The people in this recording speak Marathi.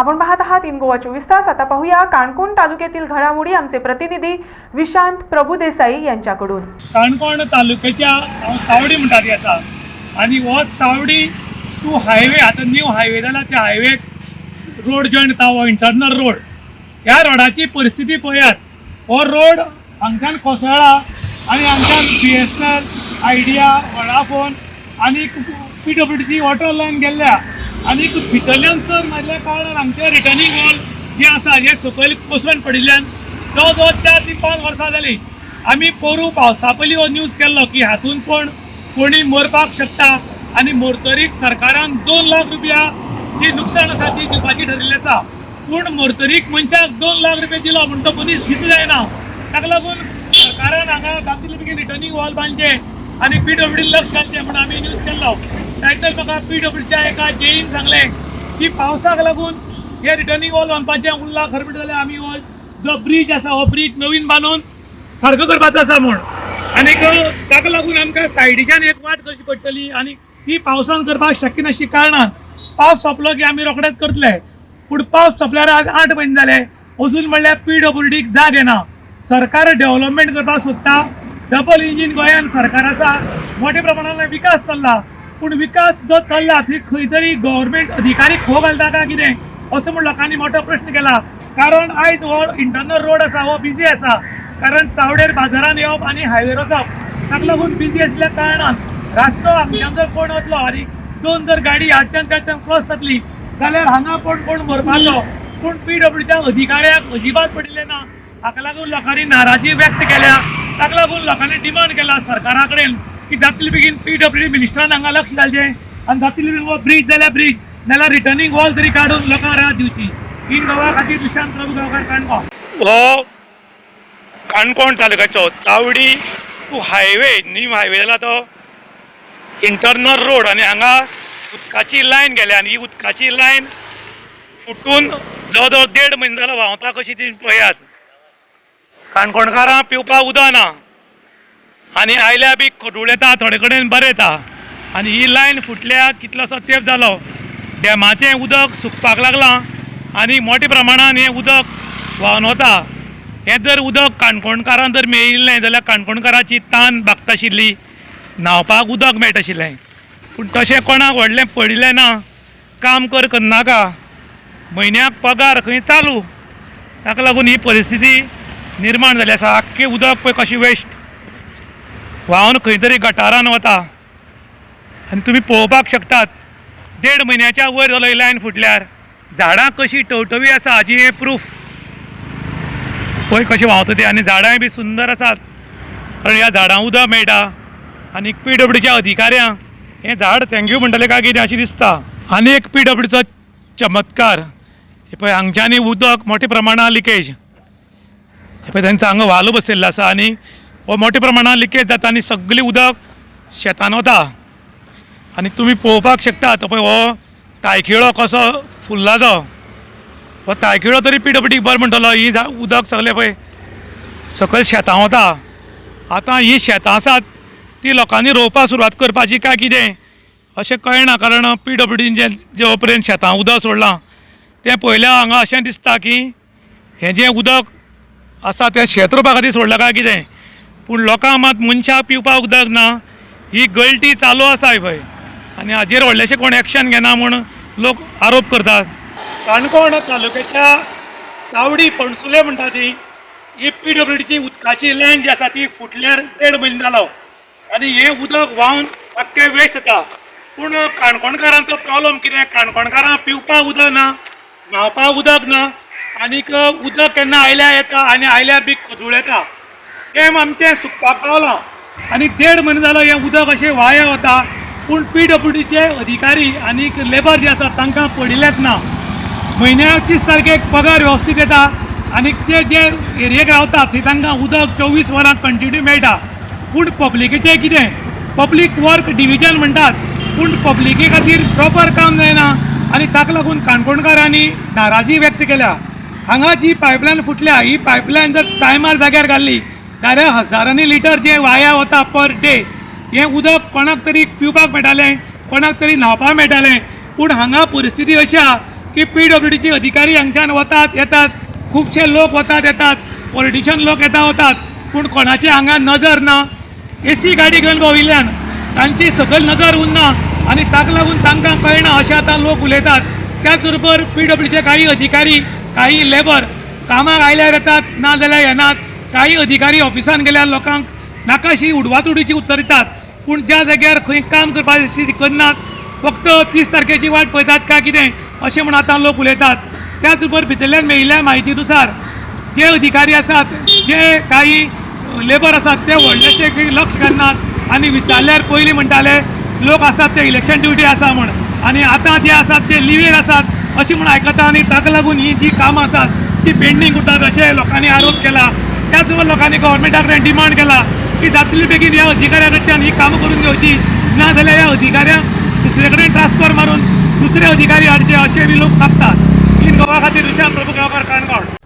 आपण पाहत आहात इन गोवा चोवीस तास. आता पाहूया काणकोण तालुक्यातील घडामोडी. आमचे प्रतिनिधी विशांत प्रभुदेसाई यांच्याकडून. काणकोण तालुक्याच्या चावडी म्हणटा ती आसा आनी हो चावडी टू हायवे आतां न्यू हायवे जाला त्या हायवेक रोड जॉयन जाता हो इंटरनल रोड ह्या रोडाची परिस्थिती पळयात हो रोड हांगच्यान कोसळ्ळा आनी हांगच्यान B S N L idea Vodafone आनी पी डब्ल्यू डीची वॉटर लायन गेल्ल्या आनी भितरल्यान चड मारल्या कारणान हांगचे रिटर्निंग वॉल जे आसा हे सकयल कोसळून पडिल्ल्यान जवळ जवळ चार ते पांच वर्सां जालीं आमी पोरू पावसा पयलीं हो न्यूज केल्लो की हातून पण कोणी मरपाक शकता आनी मरतरीक सरकारान दोन लाख रुपया जी नुकसाण आसा ती दिवपाची ठरिल्ली आसा पूण मरतरीक मनशाक दोन लाख रुपया दिलो म्हण तो मनीस दितलो जायना. ताका लागून सरकारान हांगा जातले बेगीन रिटर्निंग वॉल बांदचे आनी पी डब्ल्यू लक्ष घालचें म्हणून आमी न्यूज केल्लो त्यानंतर म्हाका पी डब्ल्यूच्या एका जेईन सांगलें की पावसाक लागून हे रिटर्निंग वॉल बांदपाचें उरलां खरें म्हणटा जाल्यार आमी हो जो ब्रीज आसा हो ब्रीज नवीन बांदून सारको करपाचो आसा म्हूण. आनीक ताका लागून आमकां सायडीच्यान एक वाट करची पडटली आनी ती पावसान करपाक शक्य नाशिल्ली कारणान पावस सोंपलो की आमी रोखडेच करतले. पूण पावस सोंपल्यार आज आठ म्हयने जाले अजून म्हणल्यार पी डब्ल्यू डीक जाग येना. सरकार डेव्हलपमेंट करपाक सोदता. डबल इंजीन गोंयान सरकार आसा मोठ्या प्रमाणान विकास चल्ला. पूण विकास जो चल्ला थंय खंय तरी गव्हर्मेंट अधिकारी खो घालता काय कितें असो म्हूण लोकांनी मोठो प्रश्न केला. कारण आयज हो इंटरनल रोड आसा हो बिजी आसा कारण चावडेर बाजारान येवप आनी हायवेर वचप ताका लागून बिजी आसल्या कारणान रातचो हांगच्यान जर कोण वतलो आनी दोन जर गाडी हाडच्यान त्याच्यान क्रॉस जातली जाल्यार हांगा कोण कोण मरपाचो पूण पी डब्ल्यूच्या अधिकाऱ्याक अजिबात पडिल्ले ना? हाका लागून लोकांनी नाराजी व्यक्त केल्या. ताका लागून लोकांनी डिमांड केला सरकारा कडेन की जातले बेगीन पी डब्ल्यू डी मिनिस्टरान हांगा लक्ष घालचें आनी जातले बेगीन हो ब्रीज जाल्यार ब्रीज. नाल्यार रिटर्निंग वॉल तरी काडून लोकांक रात दिवची इन गोवा खातीर विशांत प्रभू गांवकार काणकोण हो Canacona तालुक्याचो Chaudi to highway new highway. जाला तो इंटरनल रोड आनी हांगा उदकाची लायन गेल्या. आनी ही उदकाची लायन फुटून जवळ जवळ देड म्हयने जालो व्हांवता कशी ती पळयात. काणकोणकारां पिवपाक उदक ना आनी आयल्या बी खटूळ येता थोडे कडेन बरें येता. आनी ही लायन फुटल्या कितलोसो तेंप जालो डॅमाचें उदक सुकपाक लागलां आनी मोठ्या प्रमाणान हें उदक व्हांवन वता हें जर उदक काणकोणकारांक जर मेळिल्लें जाल्यार काणकोणकाराची तान भागताशिल्ली न्हांवपाक उदक मेळटाशिल्लें. पूण तशें कोणाक व्हडलें पडिल्लें ना काम कर करनाका म्हयन्याक पगार खंय चालू? ताका लागून ही परिस्थिती निर्माण जाली आसा. आख्खें उदक पळय कशें वेस्ट व्हांवन खंय तरी गटारान वता. आनी तुमी पळोवपाक शकतात. देड म्हयन्याच्या वयर जालो ही लायन फुटल्यार. झाडां कशीं टवटवी आसा हाजी हें प्रूफ पळय कशें व्हांवता तें आनी झाडांय बी सुंदर आसात. कारण ह्या झाडां उदक मेळटा. आनी पी डब्ल्यूच्या अधिकाऱ्यांक हें झाड थँक्यू म्हणटलें काय कितें अशें दिसता. आनी एक पी डब्ल्यूचो चमत्कार. हे पळय हांगच्यानी उदक मोठ्या प्रमाणांत लिकेज. हे पळय तेंचो हांगा व्हालो बसयल्लो आसा आनी हो मोठ्या प्रमाणात लिकेज जाता आनी सगळें उदक शेतान वता आनी तुमी पळोवपाक शकतात पळय हो तायखिळो कसो फुल्ला जो हो तायखिळो तरी पी डब्ल्यू बरो म्हणटलो ही उदक सगळें पळय सकयल शेतां वता आतां ही शेतां आसात ती लोकांनी रोवपाक सुरवात करपाची काय कितें? अशें कळना कारण पी डब्ल्यू डीन जें जे पर्यंत शेतां उदक सोडलां तें पयल्या हांगा अशें दिसता की हें जें उदक आसा तें शेत रोवपा खातीर सोडलां काय कितें? पूण लोकांक मात मनशां पिवपाक उदक ना ही गळटी चालू आसा पळय आनी हाजेर व्हडलेशें कोण एक्शन घेना म्हूण लोक आरोप करतात. काणकोण तालुक्याच्या चावडी पणसुले म्हणटा ती ही पी डब्ल्यू डीची उदकाची लायन जी आसा ती फुटल्यार देड म्हयने जालो. आनी हें उदक व्हांवन आख्खें वेस्ट जाता पूण काणकोणकारांचो प्रॉब्लम कितें? काणकोणकारांक पिवपाक उदक ना न्हांवपाक उदक ना आनीक उदक केन्ना आयल्यार येता आनी आयल्या बी खजूळ येता. तेम आमचें सुकपाक पावलां आनी देड म्हयने जालो हें उदक अशें व्हाया वता पूण पी डब्ल्यू डीचे अधिकारी आनीक लेबर जे आसा तांकां पडिल्लेच ना म्हयन्याक तीस तारखेक पगार वेवस्थीत येता. आनी ते जे एरियेक रावतात थंय तांकां उदक चोवीस वरां कंटिन्यू मेळटा. पूण पब्लिकेचें कितें? पब्लीक वर्क डिविजन म्हणटात पूण पब्लिके खातीर प्रॉपर काम जायना. आनी ताका लागून काणकोणकारांनी नाराजी व्यक्त केल्या. हांगा जी पायपलायन फुटल्या ही पायपलायन जर टायमार जाग्यार घाल्ली जाल्यार हजारांनी लिटर जे वाया वता पर डे हें उदक कोणाक तरी पिवपाक मेळटालें कोणाक तरी न्हावपाक मेळटालें पूण हांगा परिस्थिती अशी आहा की पी डब्ल्यू डीचे अधिकारी हांगच्यान वतात येतात. खुबशे लोक वतात येतात. पॉलिटिशियन लोक येता वतात पूण कोणाचे हांगा नजर ना. एसी गाडी घेवन भोंविल्ल्यान तांची सकयल नजर उरना आनी ताका लागून तांकां कळना अशें आतां लोक उलयतात. त्याच बरोबर पी डब्ल्यूचे काही अधिकारी काही लेबर कामाक आयल्यार येतात ना जाल्यार येनात. काही अधिकारी ऑफिसान गेल्यार लोकांक नाकाशी उडवातुडीची उत्तर दितात. पूण ज्या जाग्यार खंय काम करपाची करनात. फक्त तीस तारखेची वाट पळयतात काय कितें अशें म्हूण आतां लोक उलयतात. त्याच बरोबर भितरल्यान मेळिल्ल्या म्हायतीनुसार जे अधिकारी आसात जे काही लेबर आसात ते व्हडलेशे लक्ष घालनात. आनी विचारल्यार पयलीं म्हणटाले लोक आसात ते इलेक्शन ड्युटी आसा म्हण. आनी आतां जे आसात ते लिवेर आसात अशें म्हण आयकता आनी ताका लागून ही जी कामां आसात ती पेंडींग उरतात अशें लोकांनी आरोप केला. त्याच लोकांनी गोव्हर्मेंटा कडेन डिमांड केला की जातली बेगीन ह्या अधिकाऱ्या कडच्यान ही कामां करून घेवची ना जाल्यार ह्या अधिकाऱ्यांक दुसरे कडेन ट्रान्सफर मारून दुसरे अधिकारी हाडचे असे बी लोक मागतात इन गोवा खातीर विशाल प्रभू गांवकार काणकोण